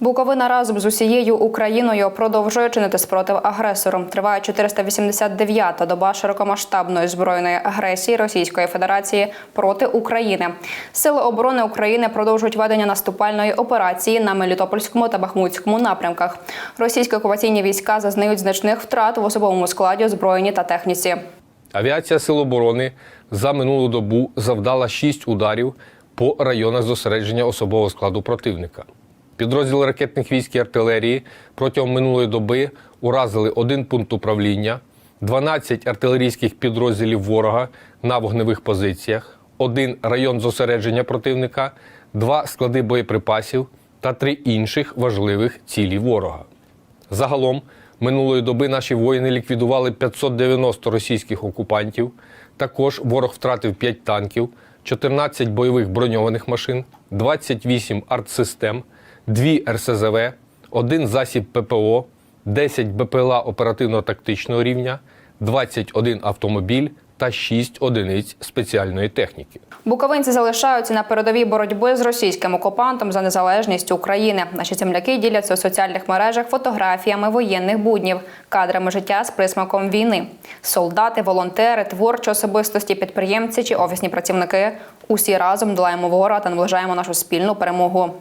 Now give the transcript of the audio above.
Буковина разом з усією Україною продовжує чинити спротив агресору. Триває 489-та доба широкомасштабної збройної агресії Російської Федерації проти України. Сили оборони України продовжують ведення наступальної операції на Мелітопольському та Бахмутському напрямках. Російські окупаційні війська зазнають значних втрат в особовому складі, озброєнні та техніці. Авіація Сил оборони за минулу добу завдала 6 ударів по районах зосередження особового складу противника. Підрозділи ракетних військ і артилерії протягом минулої доби уразили один пункт управління, 12 артилерійських підрозділів ворога на вогневих позиціях, один район зосередження противника, два склади боєприпасів та три інших важливих цілі ворога. Загалом минулої доби наші воїни ліквідували 590 російських окупантів. Також ворог втратив 5 танків, 14 бойових броньованих машин, 28 артсистем, 2 РСЗВ, 1 засіб ППО, 10 БПЛА оперативно-тактичного рівня, 21 автомобіль та 6 одиниць спеціальної техніки. Буковинці залишаються на передовій боротьби з російським окупантом за незалежність України. Наші земляки діляться у соціальних мережах фотографіями воєнних буднів, кадрами життя з присмаком війни. Солдати, волонтери, творчі особистості, підприємці чи офісні працівники. Усі разом долаємо ворога та наближаємо нашу спільну перемогу.